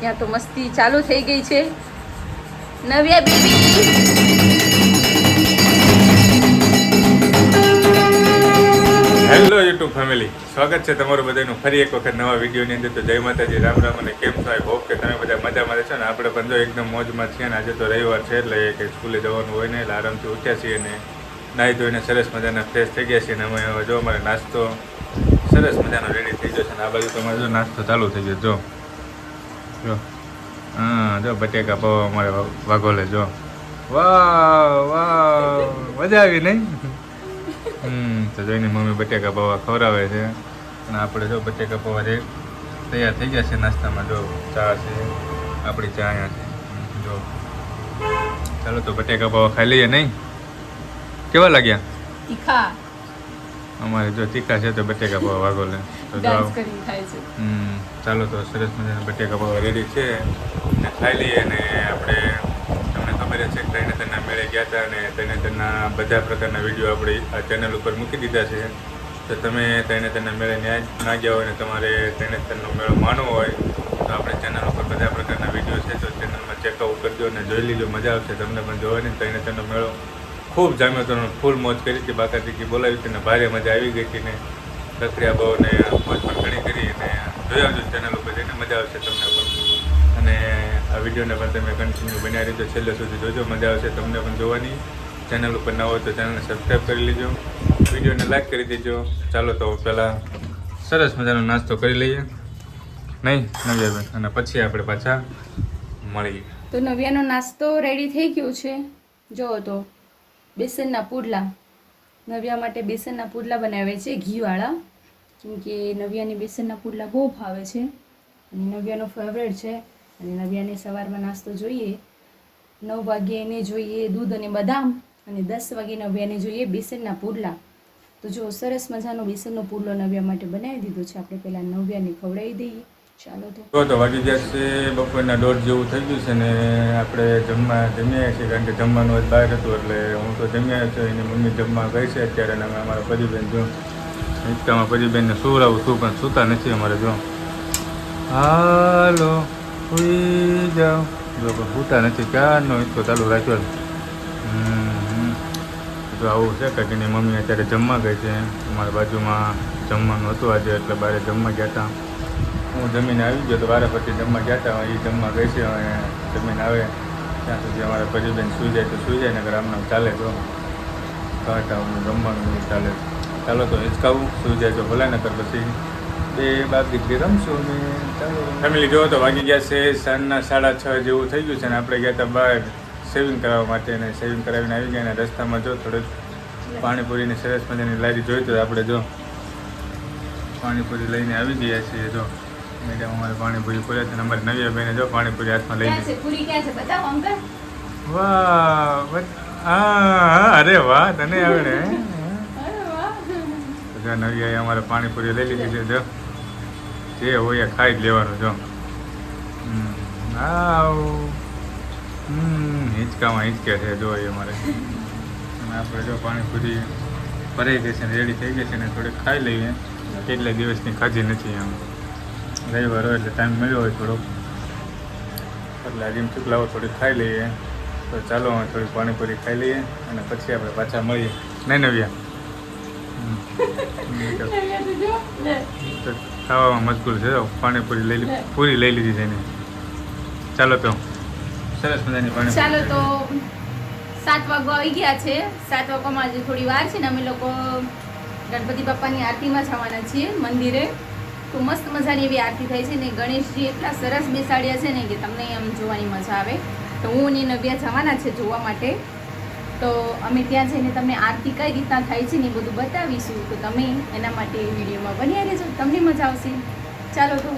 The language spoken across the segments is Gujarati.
ત્યાં તો મસ્તી ચાલુ થઈ ગઈ છે. Navya baby. Hello YouTube family સ્વાગત છે તમારું બધાનું. ફરી એક વખત નવા વિડીયોની અંદર. તો જય માતાજી. રામ રામ અને કેમ છો? આઈ હોપ કે તમે બધા મજામાં રહેશો. ને આપણે પણ જો એકદમ મોજમાં છીએ ને આજે તો રવિવાર છે, એટલે કે સ્કૂલે જવાનું હોય ને, એટલે આરામથી ઉઠ્યા છીએ ને નાહી ધોઈને સરસ મજાના ફ્રેશ થઈ ગયા છીએ. ને અમે હવે જો અમારે નાસ્તો સરસ મજાનો રેડી થઈ ગયો છે. ને આ બાજુ તમારે જો નાસ્તો ચાલુ થઈ ગયો. જો જો. હા જો બટેકા પૌવા અમારે વાઘોલે જો. વાહ વાહ મજા આવી નહીં હમ તો જોઈને મમ્મી બટેકા પૌવા ખવડાવે છે. અને આપણે જો બટેકા પૌવા જે તૈયાર થઈ ગયા છે નાસ્તામાં જો ચા છે આપણી ચા અહીંયા છે. જો. ચાલો તો બટેકા પૌવા ખાઈ લઈએ નહીં કેવા લાગ્યા? તીખા. અમારે જો તીખા છે તો બટેકા પૌવા વાગો લે તો ચાલો તો સરસ મજાના બટેકા પૌવા રેડી છે. ને ખાઈ લઈએ અને આપણે તમને ખબર છે તેના મેળે ગયા હતા અને તેને તેના બધા પ્રકારના વીડિયો આપણે આ ચેનલ ઉપર મૂકી દીધા છે. તો તમે તેને તેના મેળે ન્યા ના ગયા હોય ને તમારે તેને તેનો મેળો માનવો હોય તો આપણે ચેનલ ઉપર બધા પ્રકારના વીડિયો છે તો ચેનલમાં ચેકઆઉટ કરજો અને જોઈ લીજો મજા આવશે. તમને પણ જોવાની તેને તેનો મેળો ખૂબ જામ્યો હતો ફૂલ મોજ કરી હતી બાકા તીકી બોલાવી હતી ને ભારે મજા આવી ગઈ હતી ને. પ્રક્રિયા બહુ ને મોજ પણ ઘણી કરી અને જોઈ આવજો ચેનલ ઉપર જઈને મજા આવશે તમને પણ. અને આ વિડીયોને પણ તમે કન્ટિન્યુ બનાવી દીધો, છેલ્લે સુધી જોજો, મજા આવશે તમને પણ જોવાની. ચેનલ ઉપર ના હોય તો ચેનલને સબસ્ક્રાઈબ કરી લેજો. વિડીયોને લાઈક કરી દેજો. ચાલો તો પહેલાં સરસ મજાનો નાસ્તો કરી લઈએ. નહીં, નવ્યાબેન, અને પછી આપણે પાછા મળીએ. તો નવ્યાનો નાસ્તો રેડી થઈ ગયો છે? જો તો, બેસનના પુડલા. નવ્યા માટે બેસનના પુડલા બનાવે છે, ઘીવાળા. કેમ કે નવ્યાને બેસનના પુડલા બહુ ભાવે છે. અને નવ્યાનો ફેવરેટ છે. અને નવ્યાને સવારમાં નાસ્તો જોઈએ. નવ વાગ્યે એને જોઈએ દૂધ અને બદામ અને દસ વાગે નવ્યાને જોઈએ બેસનના પુડલા. તો જો સરસ મજાનો બેસનનો પુડલો નવ્યા માટે બનાવી દીધો છે, આપણે પહેલાં નવ્યાને ખવડાવી દઈએ. ચાલો તો. તો વાગી ગયા છે, બપોરના દોઢ જેવું થઈ ગયું છે ને આપણે જમવા જમ્યા છીએ કારણ કે જમવાનું આજ બહાર હતું એટલે હું તો જમ્યા છું, એની મમ્મી જમવા ગઈ છે અત્યારે અમે અમારા પરિબેન જો રિક્ષામાં પરિબેનને સુવડાવું છું, પણ સૂતા નથી અમારે જો. હાલો, સુઈ જાઓ. જો પણ સૂતા નથી, ક્યારનો હિંચકો ચાલુ રાખ્યો હમ. તો આવું છે કે એની મમ્મી અત્યારે જમવા ગઈ છે, અમારા બાજુમાં જમવાનું હતું આજે, એટલે બહાર જમવા ગયા હતા. હું જમીન આવી ગયો તો વારે પછી જમવા જતા હોય એ જમવા ગઈ છે અને જમીન આવે. ત્યાં સુધી અમારા પરિબેન સૂઈ જાય તો સૂઈ જાય નગર આમનામ ચાલે તો. કાંટા જમવાનું નહીં ચાલે. ચાલો તો હિંચકાવું, સૂઈ જાય તો ભલે, નકર પછી બે બાપ રમશું ને ચાલો. ફેમિલી જોવો તો વાગી ગયા છે, સાંજના સાડા છ જેવું થઈ ગયું છે ને આપણે ગયા હતા બહાર સેવિંગ કરાવવા માટે અને સેવિંગ કરાવીને આવી ગયા અને રસ્તામાં જો થોડુંક પાણીપુરીની સરસ મજાની લારી જોઈ તો આપણે જો પાણીપુરી લઈને આવી ગયા છીએ જો. મેડમ અમારે પાણીપુરી ખોલ્યા છે ને નવી બેને જો પાણીપુરી હાથમાં લઈ ક્યાં પૂરી ક્યાં છે? બતાવો અંકલ. વાહ હા અરે વાહ તને આવડે જો નવી અમારે પાણીપુરી લઈ લીધી છે જો. જે હોય ખાઈ જ લેવાનું જો. હમ, આવ હમ હિંચકામાં હિંચકે છે જો એ અમારે. અને આપણે જો પાણીપુરી ભરાઈ ગઈ છે ને રેડી થઈ ગઈ છે ને થોડીક ખાઈ લઈએ. કેટલા દિવસની ખાધી નથી એમ. રવિવાર હોય એટલે ટાઈમ મળ્યો હોય થોડોક. એટલે આજે ચૂક લાવો થોડીક ખાઈ લઈએ. તો ચાલો હવે થોડી પાણીપુરી ખાઈ લઈએ અને પછી આપણે પાછા મળીએ. નહીં નવ્યા? ખાવામાં મજબૂર છે પાણીપુરી લઈ લીધી પૂરી લઈ લીધી છે ચાલો તો. સરસ મજાની પાણી ચાલો તો સાત વાગવા આવી ગયા છે. સાત વાગવામાં આજે થોડી વાર છે ને અમે લોકો ગણપતિ બાપાની આરતીમાં જવાના છીએ મંદિરે. તો મસ્ત મજાની એવી આરતી થાય છે ને ગણેશજી એટલા સરસ બેસાડ્યા છે ને કે તમને આમ જોવાની મજા આવે. તો હું અને નવ્યા જવાના છે જોવા માટે. તો અમે ત્યાં જઈને તમને આરતી કઈ રીતના થાય છે ને એ બધું બતાવીશું. તો તમે એના માટે વિડીયોમાં બન્યા રહેજો. તમને મજા આવશે. ચાલો તો.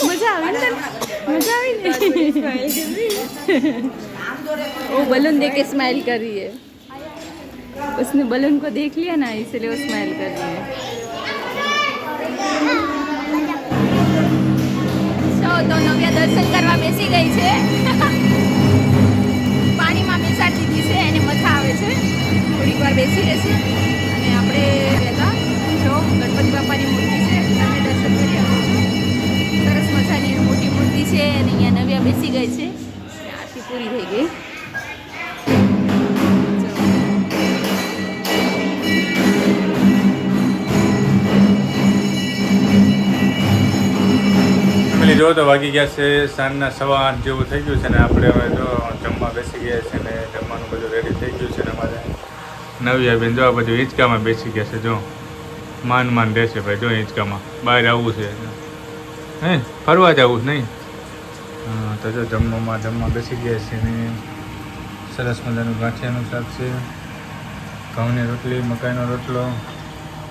મજા આવી મજા આવી वो बलून देख के स्माइल कर रही है उसने बलून को देख लिया ना इसलिए वो स्माइल कर रही है તો નવ્યા દર્શન કરવા બેસી ગઈ છે જો તો વાગી ગયા છે સાંજના સવા આઠ જેવું થઈ ગયું છે ને આપણે હવે જો જમવા બેસી ગયા છે ને જમવાનું બધું રેડી થઈ ગયું છે ને અમારે. નવી બેન જો આ બધું હિંચકામાં બેસી ગયા છે, જો. માન માન રહેશે ભાઈ, જો હિંચકામાં બહાર આવવું છે. હે, ફરવા જવું નહીં? તો જો જમવામાં જમવા બેસી ગયા છે ને. સરસ મજાનું ગાંઠિયાનું શાક છે. ઘઉંની રોટલી, મકાઈનો રોટલો,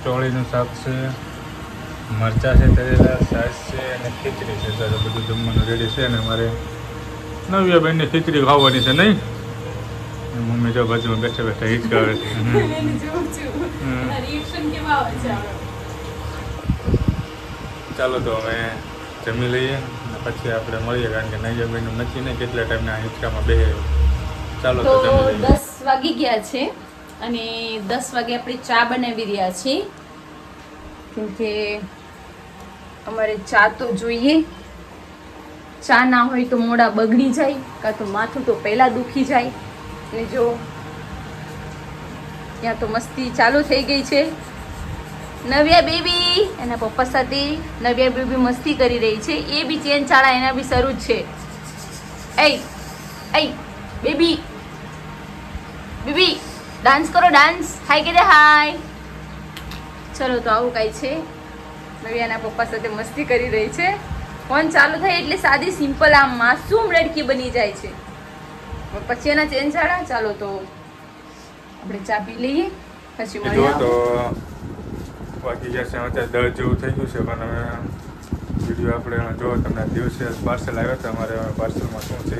ચોળીનું શાક છે. મરચા છે તળેલા છાશ છે અને ખીચડી છે. સર બધું જમવાનું રેડી છે અને મારે નવ્યા બેનની ખીચડી ખાવાની છે નહીં? મમ્મી જો બાજુમાં બેઠા બેઠા હિચકાવે છે. ચાલો તો અમે જમી લઈએ અને પછી આપણે મળીએ કારણ કે નૈયા બેનનું નક્કી નહીં કેટલા ટાઈમના હિચકામાં બે. ચાલો તો દસ વાગી ગયા છે અને દસ વાગે આપણે ચા બનાવી રહ્યા છીએ. કેમ કે અમારે ચા તો જોઈએ. ચા ના હોય તો મોડા બગડી જાય, કાં તો માથું તો પહેલાં દુખી જાય. ને જો, ત્યાં તો મસ્તી ચાલુ થઈ ગઈ છે. નવ્યા બેબી, એના પપ્પા સાથે નવ્યા બેબી મસ્તી કરી રહી છે. એ બી ચેન ચાળા એના બી શરૂ જ છે. એય એય, બેબી બેબી ડાન્સ કરો ડાન્સ હાય કે હાય ચલો, તો આવું કાંઈ છે. નવ્યાના પપ્પા સાથે મસ્તી કરી રહી છે. ફોન ચાલુ થાય એટલે સાદી સિમ્પલ આમ માસૂમ લડકી બની જાય છે? પછી એના ચેન ચાળા ચાલો તો આપણે ચા પી લઈએ. પછી મળીએ. તો બાકી છે અત્યારે દસ જેવું થઈ ગયું છે પણ હવે વીડિયો આપણે જો તમને દિવસે પાર્સલ આવ્યો હતો અમારે પાર્સલમાં શું છે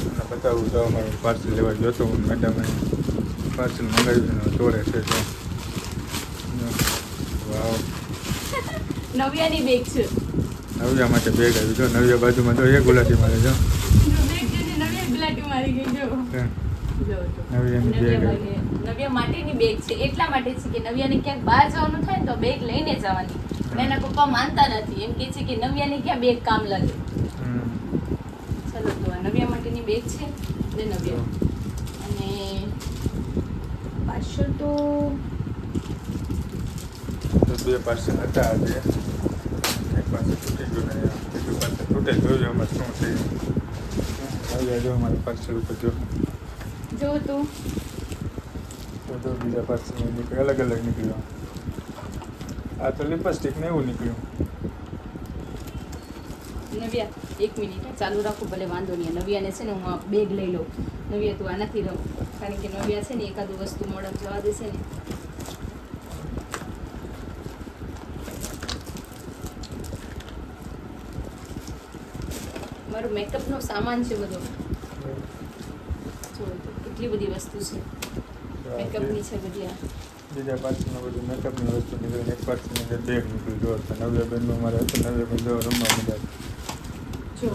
તમને બતાવું. તો અમારું પાર્સલ લેવા ગયો હતો હું મેડમે પાર્સલ મંગાવ્યું ચોરે છે તો વાવ. નવ્યાની બેગ છે. નવ્યા માટે બેગ આવી. જો નવ્યા બાજુમાં તો એક ગુલાટી મારે જો નવ્યા માટેની બેગ છે. એટલા માટે છે કે નવ્યાને ક્યાંક બહાર જવાનું થાય તો બેગ લઈને જવાની. પણ એના પપ્પા માનતા નથી. એમ કે છે કે નવ્યાને ક્યાં બેગ કામ લાગે. ચલો તો નવ્યા માટેની બેગ છે. ને નવ્યા. અને પાછળ તો બે પાર્સલ હતા આજે. પાસે તૂટી ગયું ને બીજું પાસે તૂટે જોજો એમાં શું છે? જો અમારા પાર્સલ ઉપર જો. જો તું. તો બીજા પાર્સલ નીકળ્યું અલગ અલગ નીકળ્યું. આ તો લિપસ્ટિક ને એવું નીકળ્યું. નવ્યા એક મિનિટ ચાલુ રાખો ભલે વાંધો નહીં. નવ્યાને છે ને હું આ બેગ લઈ લઉં. નવ્યા તું આનાથી રહું કારણ કે નવ્યા છે ને એકાદું વસ્તુ મોડક જવા દેશે ને. મારું મેકઅપનો સામાન છે બધો. કેટલી બધી વસ્તુ છે. મેકઅપની છે બધી આ. બીજા પાર્ટીમાં બધું મેકઅપની વસ્તુ નીકળી એક પાર્ટીની અંદર બેગ નીકળ્યું. જો તો નવે બેનનું મારે હતું નવે બેન જો રમવા બધા જો.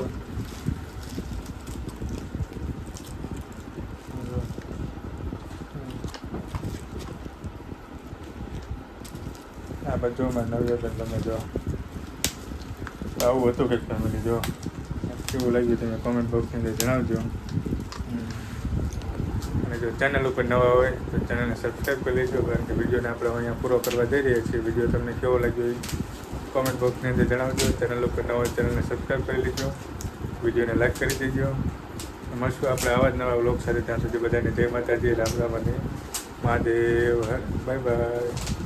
આ બધું મારે નવે બેન તમે જો. આવું હતું કે ફેમિલી જો. કેવું લાગ્યું તમે કોમેન્ટ બોક્સની અંદર જણાવજો. અને જો ચેનલ ઉપર નવા હોય તો ચેનલને સબસ્ક્રાઈબ કરી લેજો, કારણ કે વિડીયોને આપણે અહીંયા પૂરો કરવા જઈ રહ્યા છીએ. વીડિયો તમને કેવો લાગ્યો એ કોમેન્ટ બોક્સની અંદર જણાવજો. ચેનલ ઉપર નવા ચેનલને સબસ્ક્રાઈબ કરી લેજો. વિડીયોને લાઈક કરી દેજો. મળશું આપણે આવા જ નવા વ્લોગ સાથે. ત્યાં સુધી બધાને જય માતાજી, રામ રામ અને મહાદેવ. Bye bye